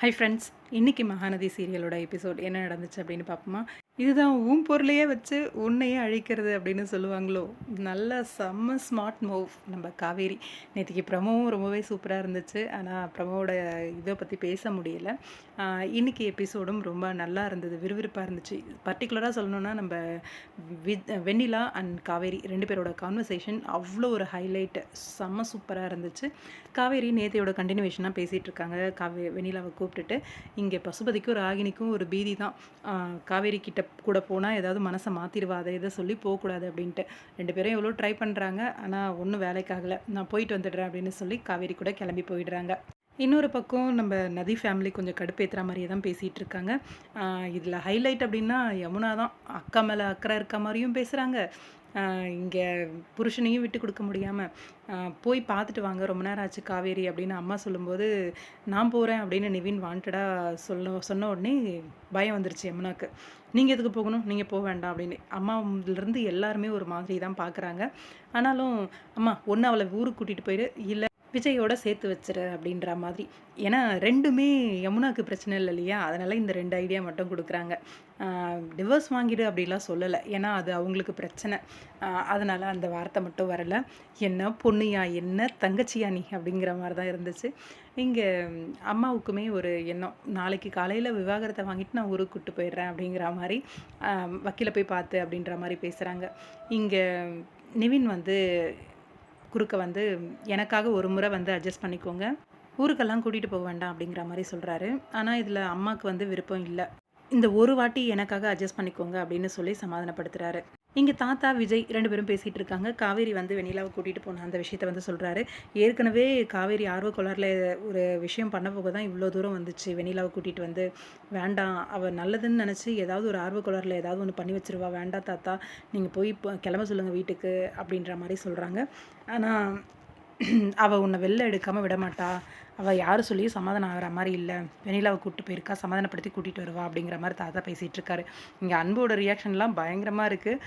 Hi friends இன்றைக்கி Mahanadi சீரியலோட episode என்ன நடந்துச்சு அப்படின்னு பார்ப்போமா? இதுதான் உன் பொருளையே வச்சு உன்னையே அழிக்கிறது அப்படின்னு சொல்லுவாங்களோ? நல்ல செம்ம ஸ்மார்ட் மூவ் நம்ம காவேரி. நேற்றுக்கு ப்ரமோவும் ரொம்பவே சூப்பராக இருந்துச்சு. ஆனால் ப்ரமோவோட இதை பற்றி பேச முடியல. இன்றைக்கி எபிசோடும் ரொம்ப நல்லா இருந்தது. விறுவிறுப்பாக இருந்துச்சு. பர்டிகுலராக சொல்லணுன்னா நம்ம வித் வெண்ணிலா அண்ட் காவேரி ரெண்டு பேரோட கான்வர்சேஷன் அவ்வளோ ஒரு ஹைலைட்டு செம்ம சூப்பராக இருந்துச்சு. காவேரி நேத்தையோட கண்டினியூவேஷனாக பேசிகிட்டு இருக்காங்க. காவே வெண்ணிலாவை கூப்பிட்டுட்டு இங்கே பசுபதிக்கும் ராகினிக்கும் ஒரு பீதி தான். காவேரி கிட்ட கூட போனால் ஏதாவது மனசை மாற்றிடுவா அதை இதை சொல்லி போகக்கூடாது அப்படின்ட்டு. ரெண்டு பேரும் எவ்வளோ ட்ரை பண்ணுறாங்க ஆனால் ஒன்றும் வேலைக்காகலை நான் போயிட்டு வந்துடுறேன் அப்படின்னு சொல்லி காவேரி கூட கிளம்பி போயிடுறாங்க. இன்னொரு பக்கம் நம்ம நதி ஃபேமிலி கொஞ்சம் கடுப்பேற்றுற மாதிரியே தான் பேசிகிட்டு இருக்காங்க. இதில் ஹைலைட் அப்படின்னா யமுனா தான். அக்கா மேலே அக்கறை இருக்க மாதிரியும் பேசுகிறாங்க இங்கே புருஷனையும் விட்டு கொடுக்க முடியாமல் போய் பார்த்துட்டு வாங்க ரொம்ப நேரம் ஆச்சு காவேரி அப்படின்னு அம்மா சொல்லும்போது நான் போகிறேன் அப்படின்னு நிவின் வாண்டடாக சொல்ல சொன்ன உடனே பயம் வந்துருச்சு யமுனாக்கு நீங்கள் எதுக்கு போகணும்? நீங்கள் போக வேண்டாம் அப்படின்னு. அம்மாவிலேருந்து எல்லாருமே ஒரு மாதிரி தான் பார்க்குறாங்க ஆனாலும் அம்மா ஒன்று அவளை ஊருக்கு கூட்டிகிட்டு போயிடு இல்லை விஜயோட சேர்த்து வச்சிரு அப்படின்ற மாதிரி. ஏன்னா ரெண்டுமே யமுனாக்கு பிரச்சனை இல்லை இல்லையா? அதனால் இந்த ரெண்டு ஐடியா மட்டும் கொடுக்குறாங்க. டிவோர்ஸ் வாங்கிடு அப்படிலாம் சொல்லலை. ஏன்னா அது அவங்களுக்கு பிரச்சனை. அதனால் அந்த வார்த்தை மட்டும் வரலை. என்ன பொண்ணுயா என்ன தங்கச்சியா நீ? அப்படிங்கிற மாதிரி தான் இருந்துச்சு. இங்கே அம்மாவுக்குமே ஒரு எண்ணம். நாளைக்கு காலையில் விவாகரத்தை வாங்கிட்டு நான் ஊருக்கு கூப்பிட்டு போயிடுறேன் அப்படிங்கிற மாதிரி வக்கீலை போய் பார்த்து அப்படின்ற மாதிரி பேசுகிறாங்க இங்கே நிவின் வந்து குறுக்க வந்து எனக்காக ஒரு முறை வந்து அட்ஜஸ்ட் பண்ணிக்கோங்க. ஊருக்கெல்லாம் கூட்டிகிட்டு போக வேண்டாம் அப்படிங்கிற மாதிரி சொல்கிறாரு ஆனால் இதில் அம்மாவுக்கு வந்து விருப்பம் இல்லை. இந்த ஒரு வாட்டி எனக்காக அட்ஜஸ்ட் பண்ணிக்கோங்க அப்படின்னு சொல்லி சமாதானப்படுத்துகிறாரு இங்கே தாத்தா விஜய் ரெண்டு பேரும் பேசிகிட்டு இருக்காங்க. காவேரி வந்து வெண்ணிலாவை கூட்டிகிட்டு போன அந்த விஷயத்த வந்து சொல்கிறாரு ஏற்கனவே காவேரி ஆர்வ ஒரு விஷயம் பண்ண போக தான் இவ்வளோ தூரம் வந்துச்சு. வெண்ணிலாவை கூட்டிகிட்டு வந்து வேண்டாம் அவள் நல்லதுன்னு நினச்சி ஏதாவது ஒரு ஆர்வ கொலரில் ஏதாவது ஒன்று பண்ணி வச்சிருவா. வேண்டாம் தாத்தா நீங்கள் போய் கிளம்ப சொல்லுங்கள் வீட்டுக்கு அப்படின்ற மாதிரி சொல்கிறாங்க ஆனால் அவள் உன்னை வெளில எடுக்காமல் விடமாட்டா. அவள் யார் சொல்லியும் சமாதானம் ஆகிற மாதிரி இல்லை. வெனிலாவை கூப்பிட்டு போயிருக்கா சமாதானப்படுத்தி கூட்டிகிட்டு வருவா அப்படிங்கிற மாதிரி தாத்தா பேசிகிட்டு இருக்காரு. இங்கே அன்போட ரியாக்ஷன்லாம் பயங்கரமாக இருக்குது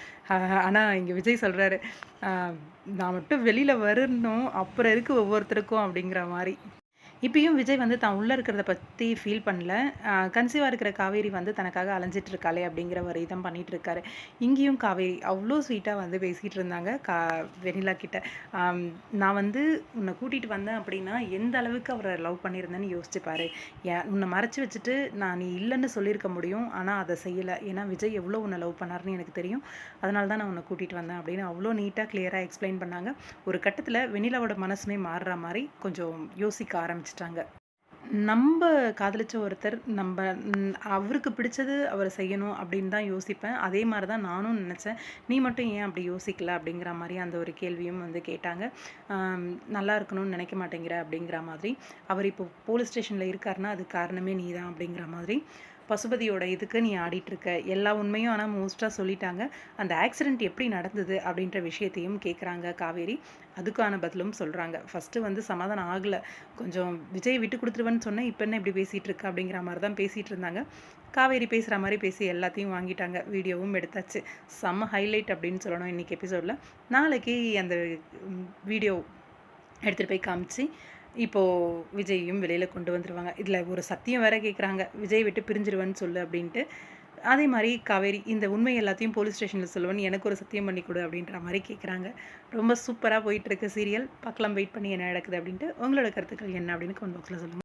ஆனால் இங்கே விஜய் சொல்கிறாரு நான் மட்டும் வெளியில் வரணும் அப்புறம் இருக்குது ஒவ்வொருத்தருக்கும் அப்படிங்கிற மாதிரி. இப்பயும் விஜய் வந்து தான் உள்ளே இருக்கிறத பற்றி ஃபீல் பண்ணல. கன்சீவாக இருக்கிற காவேரி வந்து தனக்காக அலைஞ்சிட்டு இருக்காளே அப்படிங்கிற ஒரு இதம் பண்ணிகிட்டு இருக்காரு இங்கேயும் காவேரி அவ்வளோ ஸ்வீட்டாக வந்து பேசிகிட்டு இருந்தாங்க கா வெனிலா கிட்ட. நான் வந்து உன்னை கூட்டிகிட்டு வந்தேன் அப்படின்னா எந்த அளவுக்கு அவரை லவ் பண்ணியிருந்தேன்னு யோசிச்சுப்பாரு ஏன் உன்னை மறைச்சி வச்சுட்டு நான் நீ இல்லைன்னு சொல்லியிருக்க முடியும் ஆனால் அதை செய்யலை. ஏன்னா விஜய் எவ்வளோ உன்னை லவ் பண்ணார்னு எனக்கு தெரியும். அதனால தான் நான் உன்னை கூட்டிகிட்டு வந்தேன் அப்படின்னு அவ்வளோ நீட்டாக கிளியராக எக்ஸ்பிளைன் பண்ணாங்க. ஒரு கட்டத்தில் வெனிலாவோட மனசுமே மாறுற மாதிரி கொஞ்சம் யோசிக்க ஆரம்பிச்சு ஆரம்பிச்சிட்டாங்க. நம்ம காதலிச்ச ஒருத்தர் நம்ம அவருக்கு பிடிச்சது அவர் செய்யணும் அப்படின்னு தான் யோசிப்பேன். அதே மாதிரி தான் நானும் நினச்சேன். நீ மட்டும் ஏன் அப்படி யோசிக்கல? அப்படிங்கிற மாதிரி அந்த ஒரு கேள்வியும் வந்து கேட்டாங்க. நல்லா இருக்கணும்னு நினைக்க மாட்டேங்கிற அப்படிங்கிற மாதிரி. அவர் இப்போ போலீஸ் ஸ்டேஷனில் இருக்காருன்னா அது காரணமே நீ தான் அப்படிங்கிற மாதிரி. பசுபதியோட இதுக்கு நீ ஆடிட்டுருக்க. எல்லா உண்மையும் ஆனால் மோஸ்ட்டாக சொல்லிட்டாங்க. அந்த ஆக்சிடெண்ட் எப்படி நடந்தது அப்படின்ற விஷயத்தையும் கேட்குறாங்க காவேரி. அதுக்கான பதிலும் சொல்கிறாங்க ஃபஸ்ட்டு வந்து சமாதானம் ஆகலை. கொஞ்சம் விஜய் விட்டு கொடுத்துருவேன்னு சொன்னேன். இப்போ என்ன இப்படி பேசிகிட்டு இருக்கு அப்படிங்கிற மாதிரி தான் பேசிகிட்டு இருந்தாங்க. காவேரி பேசுகிற மாதிரி பேசி எல்லாத்தையும் வாங்கிட்டாங்க. வீடியோவும் எடுத்தாச்சு. செம்ம ஹைலைட் அப்படின்னு சொல்லணும் இன்றைக்கி எபிசோடில் நாளைக்கு அந்த வீடியோ எடுத்துகிட்டு போய் காமிச்சு இப்போது விஜயையும் வெளியில் கொண்டு வந்துடுவாங்க இதில் ஒரு சத்தியம் வேற கேட்குறாங்க விஜய் விட்டு பிரிஞ்சிருவேன்னு சொல்லு அப்படின்ட்டு. அதே மாதிரி காவேரி இந்த உண்மை எல்லாத்தையும் போலீஸ் ஸ்டேஷனில் சொல்லுவேன் எனக்கு ஒரு சத்தியம் பண்ணி கொடு அப்படின்ற மாதிரி கேட்குறாங்க ரொம்ப சூப்பராக போயிட்டுருக்கு சீரியல் பார்க்கலாம் வெயிட் பண்ணி என்ன நடக்குது அப்படின்ட்டு. உங்களோட கருத்துக்கள் என்ன அப்படின்னு கமெண்ட் பாக்ஸில் சொல்லுங்கள்